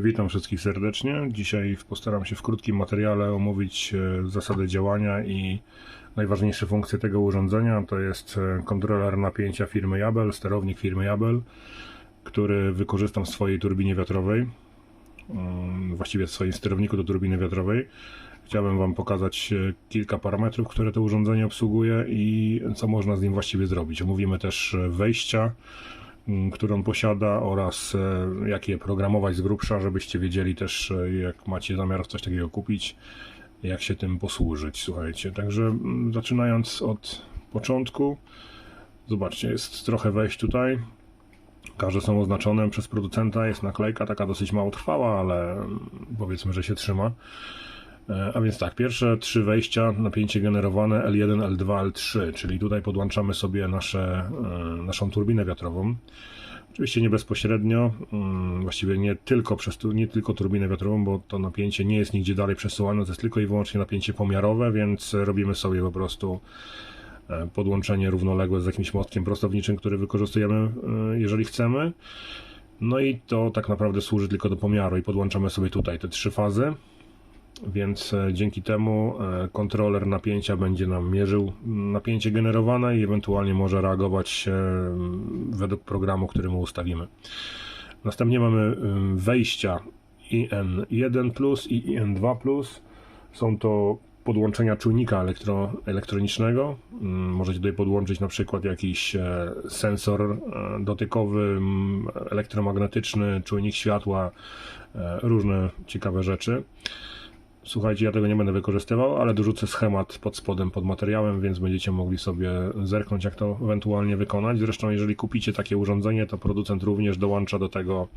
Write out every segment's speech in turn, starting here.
Witam wszystkich serdecznie. Dzisiaj postaram się w krótkim materiale omówić e, zasady działania i najważniejsze funkcje tego urządzenia. To jest e, kontroler napięcia firmy Jabel, sterownik firmy Jabel, który wykorzystam w swojej turbinie wiatrowej, mm, właściwie w swoim sterowniku do turbiny wiatrowej. Chciałbym Wam pokazać e, kilka parametrów, które to urządzenie obsługuje i co można z nim właściwie zrobić. Omówimy też wejścia, on posiada oraz e, jak je programować z grubsza, żebyście wiedzieli też, e, jak macie zamiar coś takiego kupić, jak się tym posłużyć. Słuchajcie, także zaczynając od początku, zobaczcie, jest trochę wejść tutaj. Każde są oznaczone przez producenta, jest naklejka taka dosyć mało trwała, ale powiedzmy, że się trzyma. E, A więc tak, pierwsze trzy wejścia, napięcie generowane L1, L2, L3, czyli tutaj podłączamy sobie nasze, e, naszą turbinę wiatrową. Oczywiście nie bezpośrednio, mm, właściwie nie tylko przez nie tylko turbinę wiatrową, bo to napięcie nie jest nigdzie dalej przesyłane, to jest tylko i wyłącznie napięcie pomiarowe, więc robimy sobie po prostu e, podłączenie równoległe z jakimś mostkiem prostowniczym, który wykorzystujemy, jeżeli chcemy. No i to tak naprawdę służy tylko do pomiaru i podłączamy sobie tutaj te trzy fazy. Więc e, dzięki temu e, kontroler napięcia będzie nam mierzył napięcie generowane i ewentualnie może reagować e, według programu, który mu ustawimy. Następnie mamy wejścia IN1 i IN2. Są to podłączenia czujnika elektro, elektronicznego. Ym, Możecie tutaj podłączyć na przykład jakiś e, sensor dotykowy, elektromagnetyczny, czujnik światła, różne ciekawe rzeczy. Słuchajcie, ja tego nie będę wykorzystywał, ale dorzucę schemat pod spodem, pod materiałem, więc będziecie mogli sobie zerknąć, jak to ewentualnie wykonać. Zresztą, jeżeli kupicie takie urządzenie, to producent również dołącza do tego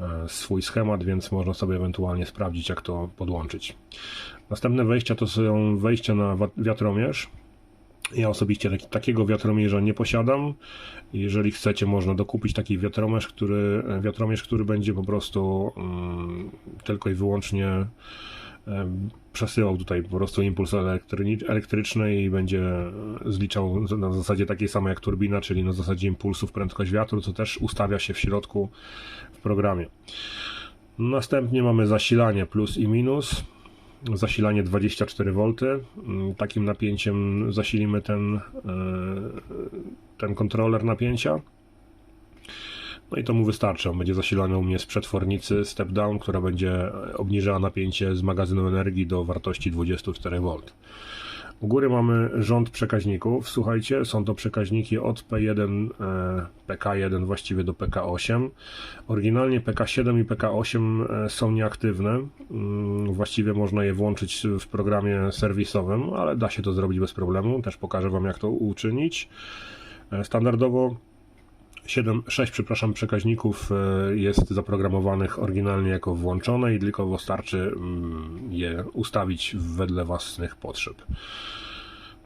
e, swój schemat, więc można sobie ewentualnie sprawdzić, jak to podłączyć. Następne wejścia to są wejścia na wiatromierz. Ja osobiście taki, takiego wiatromierza nie posiadam. Jeżeli chcecie, można dokupić taki wiatromierz, który, wiatromierz, który będzie po prostu mm, tylko i wyłącznie przesyłał tutaj po prostu impuls elektryczny i będzie zliczał z- na zasadzie takiej samej jak turbina, czyli na zasadzie impulsów prędkość wiatru, co też ustawia się w środku w programie. Następnie mamy zasilanie plus i minus. Zasilanie 24V. Mm, Takim napięciem zasilimy ten, e, ten kontroler napięcia. No i to mu wystarczy. On będzie zasilany u mnie z przetwornicy step down, która będzie obniżała napięcie z magazynu energii do wartości 24V. U góry mamy rząd przekaźników. Słuchajcie, są to przekaźniki od P1, e, PK1 właściwie do PK8. Oryginalnie PK7 i PK8 e, są nieaktywne. Mm, Właściwie można je włączyć w programie serwisowym, ale da się to zrobić bez problemu. Też pokażę Wam, jak to uczynić. E, Standardowo 7, 6 przepraszam, przekaźników e, jest zaprogramowanych oryginalnie jako włączone i tylko wystarczy mm, je ustawić wedle własnych potrzeb.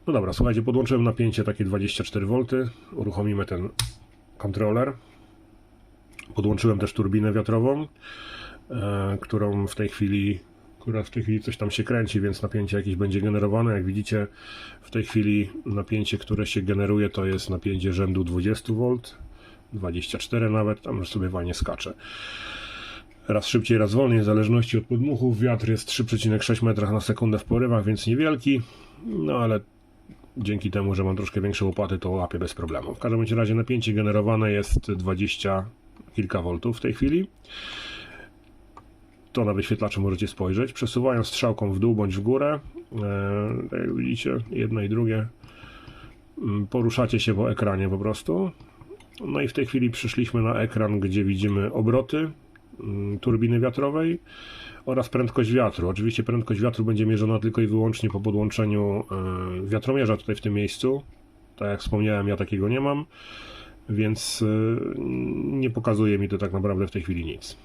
No dobra, słuchajcie, podłączyłem napięcie takie 24V, uruchomimy ten kontroler. Podłączyłem też turbinę wiatrową, e, którą w tej chwili która w tej chwili coś tam się kręci, więc napięcie jakieś będzie generowane. Jak widzicie, w tej chwili napięcie, które się generuje, to jest napięcie rzędu 20V, 24 nawet, tam już sobie wanie skacze. Raz szybciej, raz wolniej, w zależności od podmuchów. Wiatr jest 3,6 metra na sekundę w porywach, więc niewielki, no ale dzięki temu, że mam troszkę większe łopaty, to łapię bez problemu. W każdym razie napięcie generowane jest 20 kilka voltów w tej chwili. To na wyświetlaczu możecie spojrzeć. Przesuwając strzałką w dół bądź w górę, e, jak widzicie, jedno i drugie, mm, poruszacie się po ekranie po prostu. No i w tej chwili przyszliśmy na ekran, gdzie widzimy obroty mm, turbiny wiatrowej oraz prędkość wiatru. Oczywiście prędkość wiatru będzie mierzona tylko i wyłącznie po podłączeniu e, wiatromierza tutaj w tym miejscu. Tak jak wspomniałem, ja takiego nie mam, więc e, nie pokazuje mi to tak naprawdę w tej chwili nic.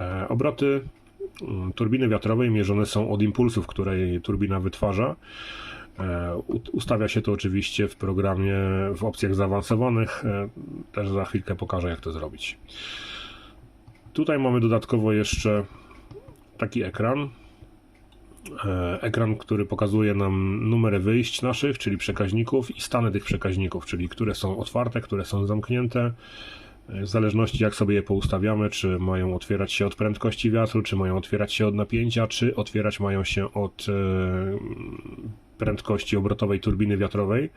E, Obroty mm, turbiny wiatrowej mierzone są od impulsów, które turbina wytwarza. E, Ustawia się to oczywiście w programie w opcjach zaawansowanych. E, Też za chwilkę pokażę, jak to zrobić. Tutaj mamy dodatkowo jeszcze taki ekran. E, Ekran, który pokazuje nam numery wyjść naszych, czyli przekaźników i stany tych przekaźników, czyli które są otwarte, które są zamknięte. W zależności jak sobie je poustawiamy, czy mają otwierać się od prędkości wiatru, czy mają otwierać się od napięcia, czy otwierać mają się od prędkości obrotowej turbiny wiatrowej,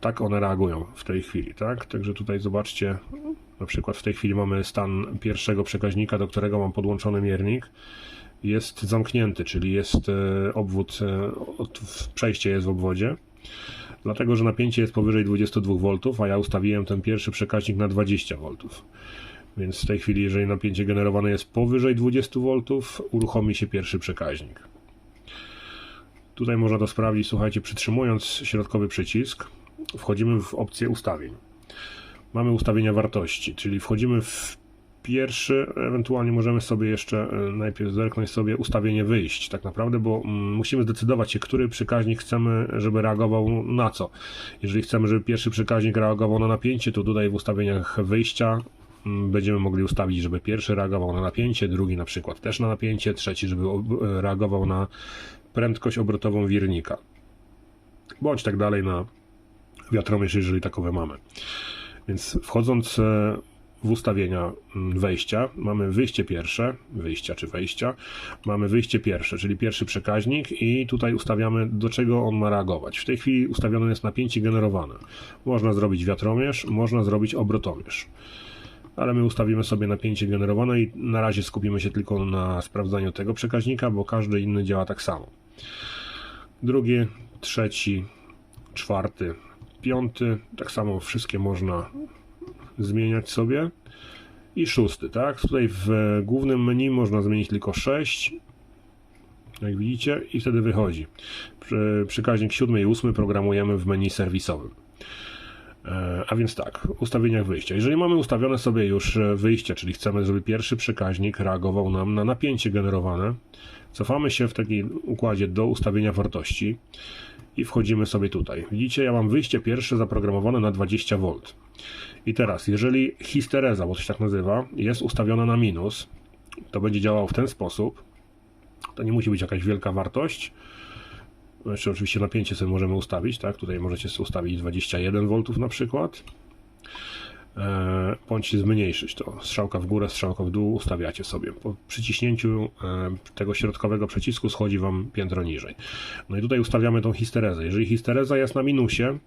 tak one reagują w tej chwili, tak? Także tutaj zobaczcie, na przykład w tej chwili mamy stan pierwszego przekaźnika, do którego mam podłączony miernik. Jest zamknięty, czyli jest e, obwód, e, przejście jest w obwodzie. Dlatego, że napięcie jest powyżej 22 V, a ja ustawiłem ten pierwszy przekaźnik na 20 V. Więc w tej chwili, jeżeli napięcie generowane jest powyżej 20 V, uruchomi się pierwszy przekaźnik. Tutaj można to sprawdzić, słuchajcie, przytrzymując środkowy przycisk, wchodzimy w opcję ustawień. Mamy ustawienia wartości, czyli wchodzimy w pierwszy, ewentualnie możemy sobie jeszcze e, najpierw zerknąć sobie ustawienie wyjść, tak naprawdę, bo mm, musimy zdecydować się, który przekaźnik chcemy, żeby reagował na co. Jeżeli chcemy, żeby pierwszy przekaźnik reagował na napięcie, to tutaj w ustawieniach wyjścia mm, będziemy mogli ustawić, żeby pierwszy reagował na napięcie, drugi na przykład też na napięcie, trzeci, żeby e, reagował na prędkość obrotową wirnika. Bądź tak dalej na wiatromierz, jeżeli takowe mamy. Więc wchodząc e, w ustawienia mm, wejścia, mamy wyjście pierwsze, wyjścia czy wejścia, mamy wyjście pierwsze, czyli pierwszy przekaźnik i tutaj ustawiamy do czego on ma reagować. W tej chwili ustawione jest napięcie generowane. Można zrobić wiatromierz, można zrobić obrotomierz. Ale my ustawimy sobie napięcie generowane i na razie skupimy się tylko na sprawdzaniu tego przekaźnika, bo każdy inny działa tak samo. Drugi, trzeci, czwarty, piąty, tak samo wszystkie można zmieniać sobie. I szósty, tak? Tutaj w głównym menu można zmienić tylko 6, jak widzicie, i wtedy wychodzi. Przekaźnik 7 i 8 programujemy w menu serwisowym. E, A więc tak, ustawieniach wyjścia. Jeżeli mamy ustawione sobie już wyjście, czyli chcemy, żeby pierwszy przekaźnik reagował nam na napięcie generowane, cofamy się w takim układzie do ustawienia wartości i wchodzimy sobie tutaj. Widzicie, ja mam wyjście pierwsze zaprogramowane na 20V. I teraz, jeżeli histereza, bo to się tak nazywa, jest ustawiona na minus, to będzie działało w ten sposób. To nie musi być jakaś wielka wartość. Jeszcze oczywiście napięcie sobie możemy ustawić, tak? Tutaj możecie sobie ustawić 21 V na przykład. E, bądź zmniejszyć to. Strzałka w górę, strzałka w dół ustawiacie sobie. Po przyciśnięciu e, tego środkowego przycisku schodzi Wam piętro niżej. No i tutaj ustawiamy tą histerezę. Jeżeli histereza jest na minusie,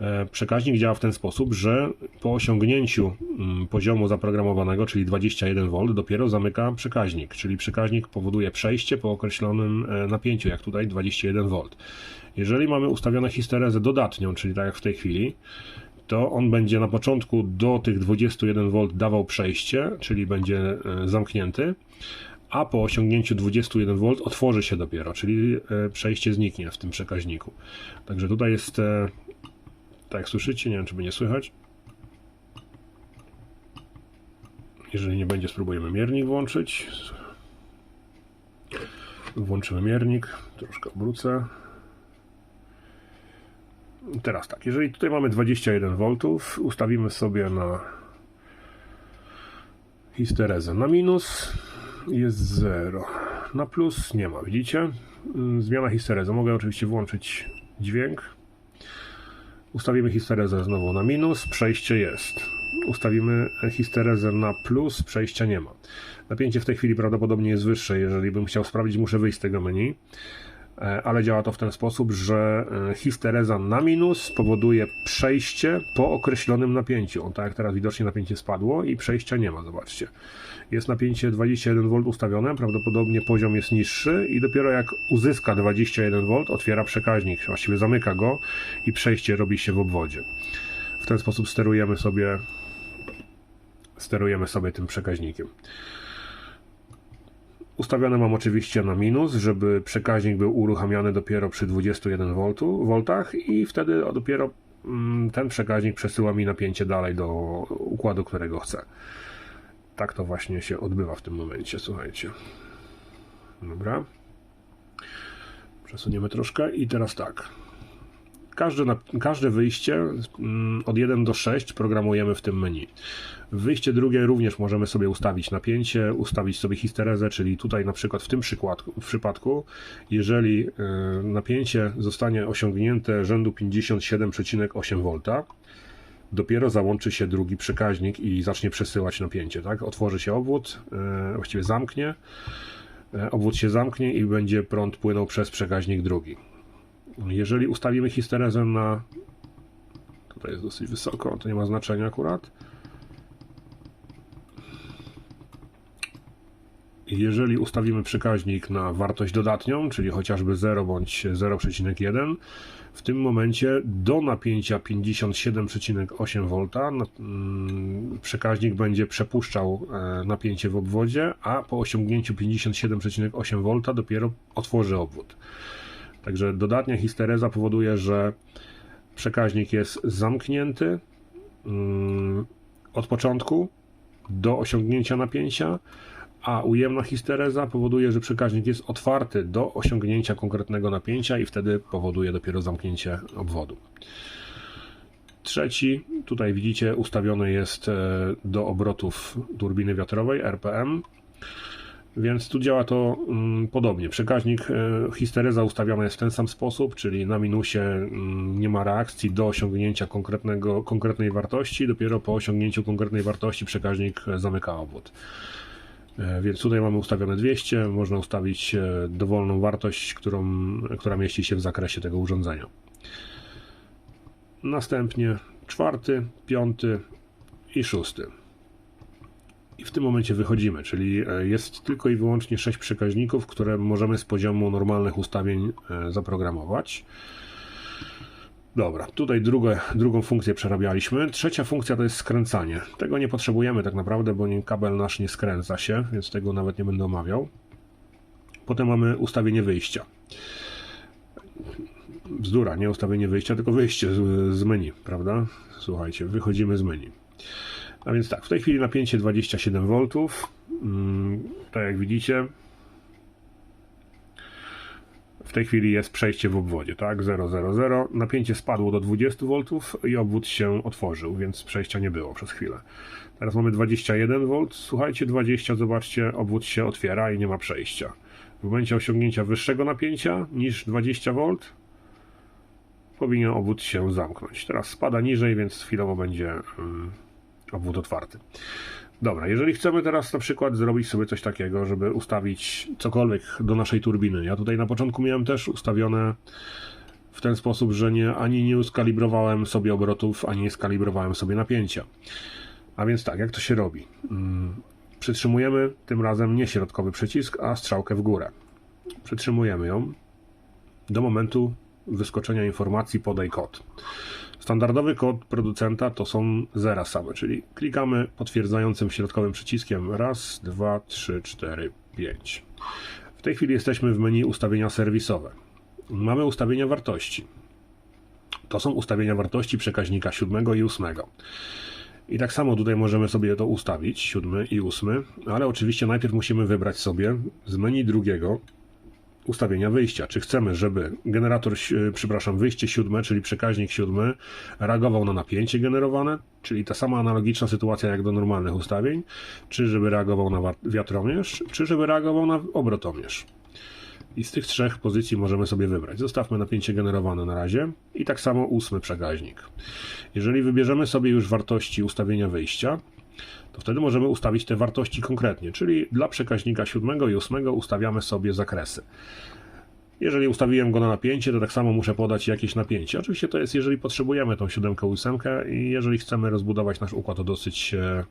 e, przekaźnik działa w ten sposób, że po osiągnięciu mm, poziomu zaprogramowanego, czyli 21V, dopiero zamyka przekaźnik, czyli przekaźnik powoduje przejście po określonym napięciu, jak tutaj 21V. Jeżeli mamy ustawione histerezę dodatnią, czyli tak jak w tej chwili, to on będzie na początku do tych 21V dawał przejście, czyli będzie e, zamknięty, a po osiągnięciu 21V otworzy się dopiero, czyli e, przejście zniknie w tym przekaźniku. Także tutaj jest, e, tak jak słyszycie, nie wiem czy będzie słychać. Jeżeli nie będzie, spróbujemy miernik włączyć. Włączymy miernik, troszkę obrócę. Teraz tak, jeżeli tutaj mamy 21V, ustawimy sobie na histerezę na minus, jest 0. Na plus nie ma, widzicie? Mm, Zmiana histerezy. Mogę oczywiście włączyć dźwięk. Ustawimy histerezę znowu na minus, przejście jest. Ustawimy histerezę na plus, przejścia nie ma. Napięcie w tej chwili prawdopodobnie jest wyższe. Jeżeli bym chciał sprawdzić, muszę wyjść z tego menu. E, ale działa to w ten sposób, że e, histereza na minus powoduje przejście po określonym napięciu. On tak jak teraz widocznie napięcie spadło i przejścia nie ma, zobaczcie. Jest napięcie 21V ustawione, prawdopodobnie poziom jest niższy i dopiero jak uzyska 21V otwiera przekaźnik, właściwie zamyka go i przejście robi się w obwodzie. W ten sposób sterujemy sobie sterujemy sobie tym przekaźnikiem. Ustawione mam oczywiście na minus, żeby przekaźnik był uruchamiany dopiero przy 21 V, voltach i wtedy dopiero mm, ten przekaźnik przesyła mi napięcie dalej do układu, którego chcę. Tak to właśnie się odbywa w tym momencie, słuchajcie. Dobra. Przesuniemy troszkę i teraz tak. Każde, każde wyjście mm, od 1 do 6 programujemy w tym menu. Wyjście drugie również możemy sobie ustawić napięcie, ustawić sobie histerezę, czyli tutaj na przykład w tym przykładku, w przypadku, jeżeli y, napięcie zostanie osiągnięte rzędu 57,8 V, dopiero załączy się drugi przekaźnik i zacznie przesyłać napięcie, tak? Otworzy się obwód, e, właściwie zamknie, e, obwód się zamknie i będzie prąd płynął przez przekaźnik drugi. Jeżeli ustawimy histerezę na tutaj jest dosyć wysoko, to nie ma znaczenia akurat. Jeżeli ustawimy przekaźnik na wartość dodatnią, czyli chociażby 0 bądź 0,1, w tym momencie do napięcia 57,8 V mm, przekaźnik będzie przepuszczał e, napięcie w obwodzie, a po osiągnięciu 57,8 V dopiero otworzy obwód. Także dodatnia histereza powoduje, że przekaźnik jest zamknięty mm, od początku do osiągnięcia napięcia, a ujemna histereza powoduje, że przekaźnik jest otwarty do osiągnięcia konkretnego napięcia i wtedy powoduje dopiero zamknięcie obwodu. Trzeci, tutaj widzicie, ustawiony jest e, do obrotów turbiny wiatrowej RPM. Więc tu działa to mm, podobnie. Przekaźnik e, histereza ustawiona jest w ten sam sposób, czyli na minusie mm, nie ma reakcji do osiągnięcia konkretnego, konkretnej wartości, dopiero po osiągnięciu konkretnej wartości przekaźnik e, zamyka obwód. E, Więc tutaj mamy ustawione 200, można ustawić dowolną wartość, którą, która mieści się w zakresie tego urządzenia. Następnie czwarty, piąty i szósty. I w tym momencie wychodzimy, czyli e, jest tylko i wyłącznie 6 przekaźników, które możemy z poziomu normalnych ustawień e, zaprogramować. Dobra, tutaj drugą funkcję przerabialiśmy. Trzecia funkcja to jest skręcanie. Tego nie potrzebujemy tak naprawdę, bo nie, kabel nasz nie skręca się, więc tego nawet nie będę omawiał. Potem mamy ustawienie wyjścia. Bzdura, nie ustawienie wyjścia, tylko wyjście z, z menu, prawda? Słuchajcie, wychodzimy z menu. A więc tak, w tej chwili napięcie 27 V. Mm, tak jak widzicie, w tej chwili jest przejście w obwodzie, tak? 000. Napięcie spadło do 20 V i obwód się otworzył, więc przejścia nie było przez chwilę. Teraz mamy 21 V. Słuchajcie, 20, zobaczcie, obwód się otwiera i nie ma przejścia. W momencie osiągnięcia wyższego napięcia niż 20 V powinien obwód się zamknąć. Teraz spada niżej, więc chwilowo będzie mm, obwód otwarty. Dobra, jeżeli chcemy teraz na przykład zrobić sobie coś takiego, żeby ustawić cokolwiek do naszej turbiny. Ja tutaj na początku miałem też ustawione w ten sposób, że nie, ani nie skalibrowałem sobie obrotów, ani nie skalibrowałem sobie napięcia. A więc tak, jak to się robi? Mm, Przytrzymujemy tym razem nie środkowy przycisk, a strzałkę w górę. Przytrzymujemy ją do momentu wyskoczenia informacji podaj kod. Standardowy kod producenta to są zera same, czyli klikamy potwierdzającym środkowym przyciskiem raz, dwa, trzy, cztery, pięć. W tej chwili jesteśmy w menu ustawienia serwisowe. Mamy ustawienia wartości. To są ustawienia wartości przekaźnika 7 i 8. I tak samo tutaj możemy sobie to ustawić, 7 i 8, ale oczywiście najpierw musimy wybrać sobie z menu drugiego ustawienia wyjścia. Czy chcemy, żeby generator, si- przepraszam, wyjście siódme, czyli przekaźnik siódmy, reagował na napięcie generowane, czyli ta sama analogiczna sytuacja jak do normalnych ustawień, czy żeby reagował na wiatromierz, czy żeby reagował na obrotomierz. I z tych trzech pozycji możemy sobie wybrać. Zostawmy napięcie generowane na razie i tak samo ósmy przekaźnik. Jeżeli wybierzemy sobie już wartości ustawienia wyjścia, to wtedy możemy ustawić te wartości konkretnie, czyli dla przekaźnika 7 i 8 ustawiamy sobie zakresy. Jeżeli ustawiłem go na napięcie, to tak samo muszę podać jakieś napięcie. Oczywiście to jest, jeżeli potrzebujemy tą 7 8 i jeżeli chcemy rozbudować nasz układ o dosyć e,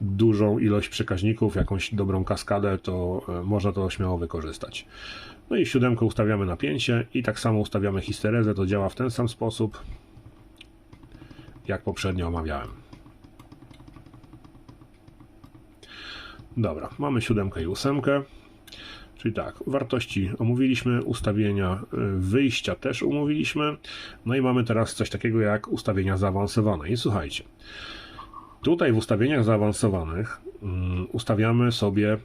dużą ilość przekaźników, jakąś dobrą kaskadę, to e, można to śmiało wykorzystać. No i 7 ustawiamy napięcie i tak samo ustawiamy histerezę. To działa w ten sam sposób, jak poprzednio omawiałem. Dobra, mamy siódemkę i ósemkę. Czyli tak, wartości omówiliśmy, ustawienia y, wyjścia też omówiliśmy. No i mamy teraz coś takiego jak ustawienia zaawansowane. I słuchajcie, tutaj w ustawieniach zaawansowanych mm, ustawiamy sobie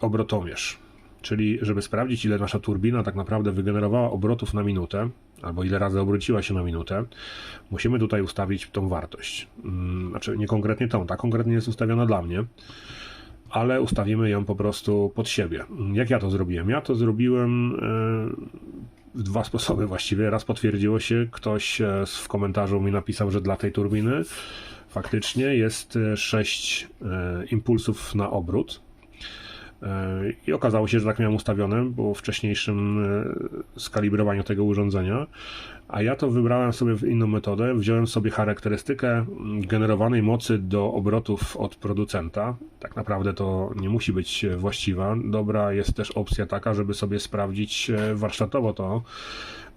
obrotomierz. Czyli, żeby sprawdzić, ile nasza turbina tak naprawdę wygenerowała obrotów na minutę, albo ile razy obróciła się na minutę, musimy tutaj ustawić tą wartość. Mm, Znaczy, nie konkretnie tą, ta konkretnie jest ustawiona dla mnie ale ustawimy ją po prostu pod siebie. Jak ja to zrobiłem? Ja to zrobiłem w dwa sposoby właściwie. Raz potwierdziło się, ktoś e, w komentarzu mi napisał, że dla tej turbiny faktycznie jest 6 impulsów na obrót. I okazało się, że tak miałem ustawione, bo w wcześniejszym skalibrowaniu tego urządzenia. A ja to wybrałem sobie inną metodę. Wziąłem sobie charakterystykę generowanej mocy do obrotów od producenta. Tak naprawdę to nie musi być właściwa. Dobra jest też opcja taka, żeby sobie sprawdzić e, warsztatowo to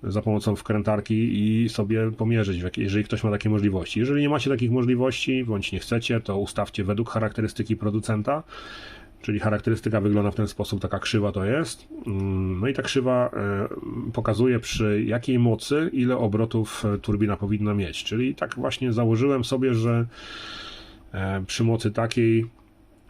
za pomocą wkrętarki i sobie pomierzyć, jeżeli ktoś ma takie możliwości. Jeżeli nie macie takich możliwości, bądź nie chcecie, to ustawcie według charakterystyki producenta Czyli charakterystyka wygląda w ten sposób, taka krzywa to jest. Mm, no i ta krzywa e, pokazuje przy jakiej mocy ile obrotów e, turbina powinna mieć. Czyli tak właśnie założyłem sobie, że e, przy mocy takiej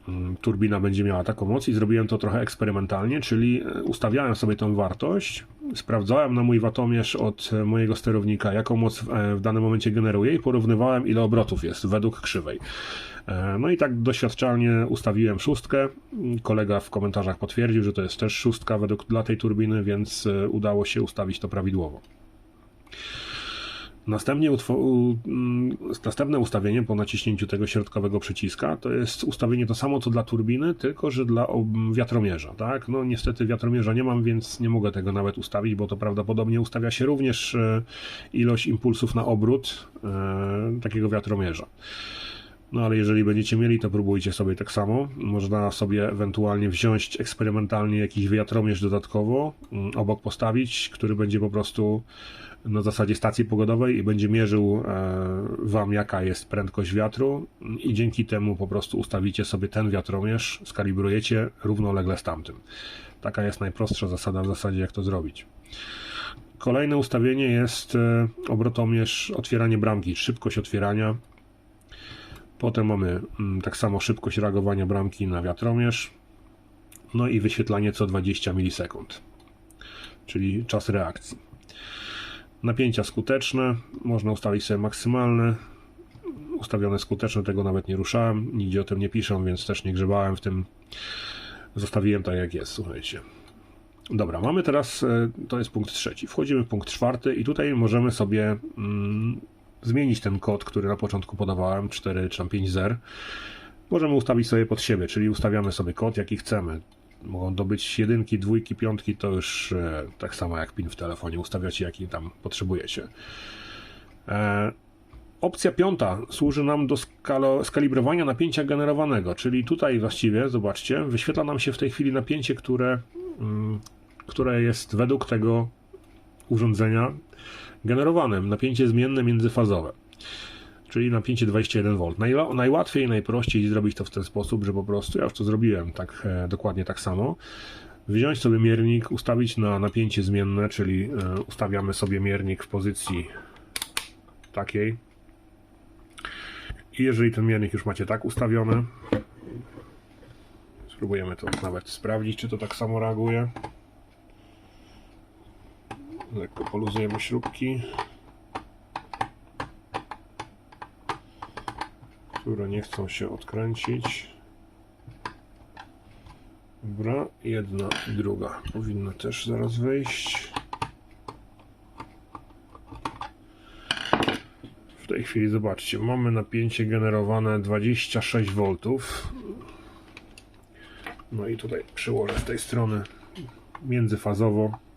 mm, turbina będzie miała taką moc i zrobiłem to trochę eksperymentalnie, czyli ustawiałem sobie tą wartość, sprawdzałem na mój watomierz od mojego sterownika, jaką moc w danym momencie generuje i porównywałem ile obrotów jest według krzywej. E, no i tak doświadczalnie ustawiłem szóstkę. Kolega w komentarzach potwierdził, że to jest też szóstka według dla tej turbiny, więc e, udało się ustawić to prawidłowo. Następnie mm, następne ustawienie po naciśnięciu tego środkowego przyciska to jest ustawienie to samo co dla turbiny, tylko że dla wiatromierza. Tak? No niestety wiatromierza nie mam, więc nie mogę tego nawet ustawić, bo to prawdopodobnie ustawia się również e, ilość impulsów na obrót takiego wiatromierza. No ale jeżeli będziecie mieli, to próbujcie sobie tak samo. Można sobie ewentualnie wziąć eksperymentalnie jakiś wiatromierz dodatkowo, mm, obok postawić, który będzie po prostu na zasadzie stacji pogodowej i będzie mierzył e, Wam jaka jest prędkość wiatru i dzięki temu po prostu ustawicie sobie ten wiatromierz, skalibrujecie równolegle z tamtym. Taka jest najprostsza zasada w zasadzie jak to zrobić. Kolejne ustawienie jest e, obrotomierz otwieranie bramki, szybkość otwierania Potem mamy mm, tak samo szybkość reagowania bramki na wiatromierz. No i wyświetlanie co 20 milisekund, czyli czas reakcji. Napięcia skuteczne, można ustawić sobie maksymalne. Ustawione skuteczne, tego nawet nie ruszałem, nigdzie o tym nie piszę, więc też nie grzebałem w tym. Zostawiłem tak jak jest, słuchajcie. Dobra, mamy teraz, e, to jest punkt trzeci. Wchodzimy w punkt czwarty i tutaj możemy sobie mm, zmienić ten kod, który na początku podawałem, 4 czy tam 5 zer. Możemy ustawić sobie pod siebie, czyli ustawiamy sobie kod, jaki chcemy. Mogą to być jedynki, dwójki, piątki, to już e, tak samo jak pin w telefonie, ustawiacie jaki tam potrzebujecie. E, opcja piąta służy nam do skalo, skalibrowania napięcia generowanego, czyli tutaj właściwie, zobaczcie, wyświetla nam się w tej chwili napięcie, które, mm, które jest według tego urządzenia generowanym napięcie zmienne międzyfazowe, czyli napięcie 21V. Najla, najłatwiej, najprościej zrobić to w ten sposób, że po prostu, ja już to zrobiłem tak e, dokładnie tak samo, wziąć sobie miernik, ustawić na napięcie zmienne, czyli e, ustawiamy sobie miernik w pozycji takiej. I jeżeli ten miernik już macie tak ustawiony, spróbujemy to nawet sprawdzić, czy to tak samo reaguje. Lekko poluzujemy śrubki, które nie chcą się odkręcić. Dobra, jedna i druga powinna też zaraz wyjść. W tej chwili zobaczcie, mamy napięcie generowane 26 V. No i tutaj przyłożę z tej strony międzyfazowo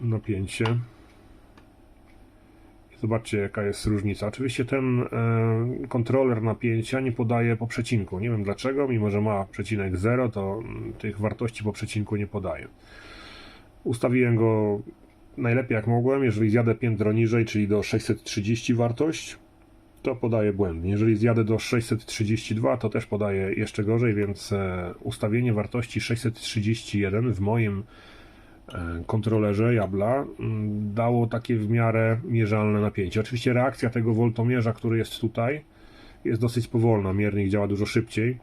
napięcie. Zobaczcie jaka jest różnica. Oczywiście ten e, kontroler napięcia nie podaje po przecinku. Nie wiem dlaczego, mimo że ma przecinek 0, to tych wartości po przecinku nie podaje. Ustawiłem go najlepiej jak mogłem. Jeżeli zjadę piętro niżej, czyli do 630 wartość, to podaje błędnie. Jeżeli zjadę do 632, to też podaje jeszcze gorzej, więc e, ustawienie wartości 631 w moim kontrolerze Jabla mm, dało takie w miarę mierzalne napięcie. Oczywiście reakcja tego woltomierza, który jest tutaj, jest dosyć powolna. Miernik działa dużo szybciej,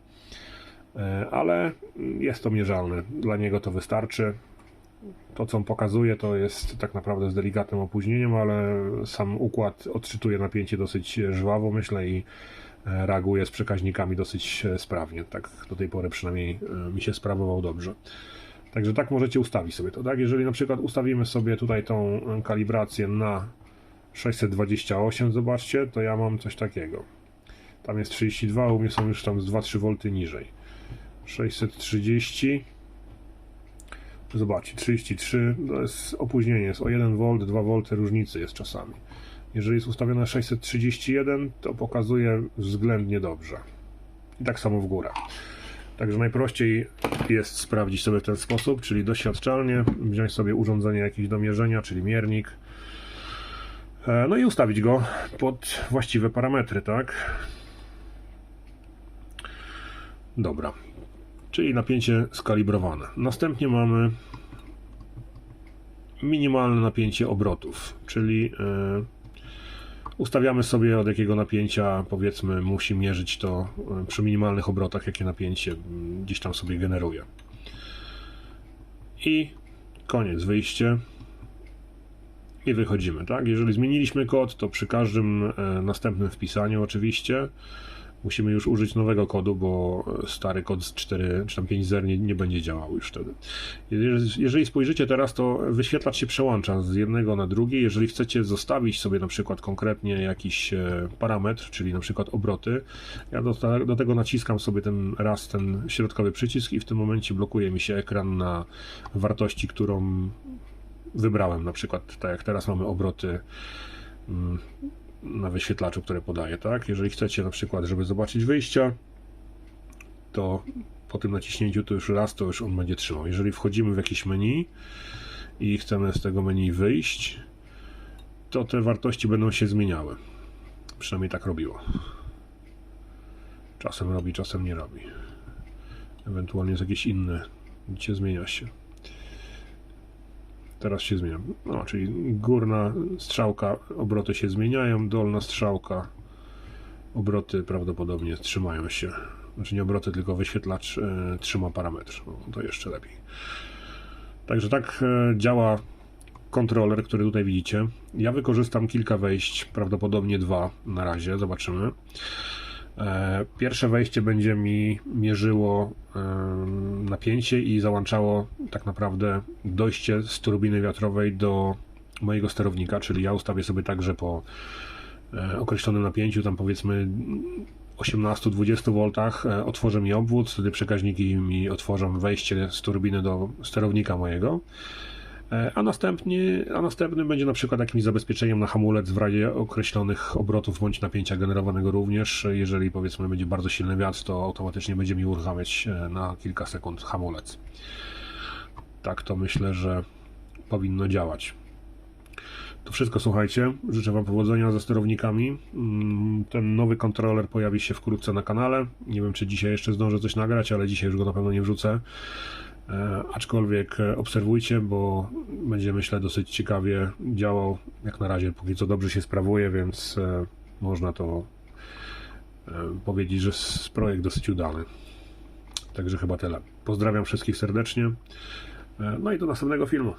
e, ale jest to mierzalne. Dla niego to wystarczy. To, co on pokazuje, to jest tak naprawdę z delikatnym opóźnieniem, ale sam układ odczytuje napięcie dosyć żwawo, myślę, i e, reaguje z przekaźnikami dosyć sprawnie. Tak do tej pory przynajmniej mi się sprawował dobrze. Także tak możecie ustawić sobie to, tak? Jeżeli na przykład ustawimy sobie tutaj tą kalibrację na 628, zobaczcie, to ja mam coś takiego. Tam jest 32, u mnie są już tam z 2-3 V niżej. 630. Zobaczcie, 33, to jest opóźnienie, jest o 1 V, 2 V różnicy jest czasami. Jeżeli jest ustawione 631, to pokazuje względnie dobrze. I tak samo w górę. Także najprościej jest sprawdzić sobie w ten sposób, czyli doświadczalnie, wziąć sobie urządzenie jakieś do mierzenia, czyli miernik, e, no i ustawić go pod właściwe parametry, tak? Dobra, czyli napięcie skalibrowane. Następnie mamy minimalne napięcie obrotów, czyli e, ustawiamy sobie od jakiego napięcia powiedzmy musi mierzyć to e, przy minimalnych obrotach, jakie napięcie gdzieś tam sobie generuje. I koniec, wyjście. I wychodzimy, tak? Jeżeli zmieniliśmy kod, to przy każdym e, następnym wpisaniu oczywiście musimy już użyć nowego kodu, bo stary kod z 4 czy tam 5 zer nie, nie będzie działał już wtedy. Jeżeli, jeżeli spojrzycie teraz, to wyświetlacz się przełącza z jednego na drugi. Jeżeli chcecie zostawić sobie na przykład konkretnie jakiś e, parametr, czyli na przykład obroty, ja do, do tego naciskam sobie ten raz ten środkowy przycisk i w tym momencie blokuje mi się ekran na wartości, którą wybrałem. Na przykład tak jak teraz mamy obroty mm, na wyświetlaczu, które podaję, tak? Jeżeli chcecie na przykład, żeby zobaczyć wyjścia, to po tym naciśnięciu to już raz, to już on będzie trzymał. Jeżeli wchodzimy w jakieś menu i chcemy z tego menu wyjść, to te wartości będą się zmieniały. Przynajmniej tak robiło. Czasem robi, czasem nie robi. Ewentualnie jest jakieś inne, gdzie zmienia się. Teraz się zmienia. No, czyli górna strzałka, obroty się zmieniają, dolna strzałka, obroty prawdopodobnie trzymają się. Znaczy nie obroty, tylko wyświetlacz e, trzyma parametr. No, to jeszcze lepiej. Także tak e, działa kontroler, który tutaj widzicie. Ja wykorzystam kilka wejść, prawdopodobnie dwa na razie, zobaczymy. E, Pierwsze wejście będzie mi mierzyło napięcie i załączało tak naprawdę dojście z turbiny wiatrowej do mojego sterownika, czyli ja ustawię sobie tak, że po e, określonym napięciu, tam powiedzmy 18-20 V, e, otworzę mi obwód, wtedy przekaźniki mi otworzą wejście z turbiny do sterownika mojego. E, A, następnie, a następnym będzie na przykład jakimś zabezpieczeniem na hamulec w razie określonych obrotów bądź napięcia generowanego również. Jeżeli powiedzmy będzie bardzo silny wiatr, to automatycznie będzie mi uruchamiać e, na kilka sekund hamulec. Tak to myślę, że powinno działać. To wszystko słuchajcie. Życzę Wam powodzenia ze sterownikami. Mm, Ten nowy kontroler pojawi się wkrótce na kanale. Nie wiem, czy dzisiaj jeszcze zdążę coś nagrać, ale dzisiaj już go na pewno nie wrzucę. E, aczkolwiek e, obserwujcie, bo będzie myślę dosyć ciekawie działał. Jak na razie póki co dobrze się sprawuje, więc e, można to powiedzieć, że jest projekt dosyć udany. Także chyba tyle. Pozdrawiam wszystkich serdecznie. No i do następnego filmu.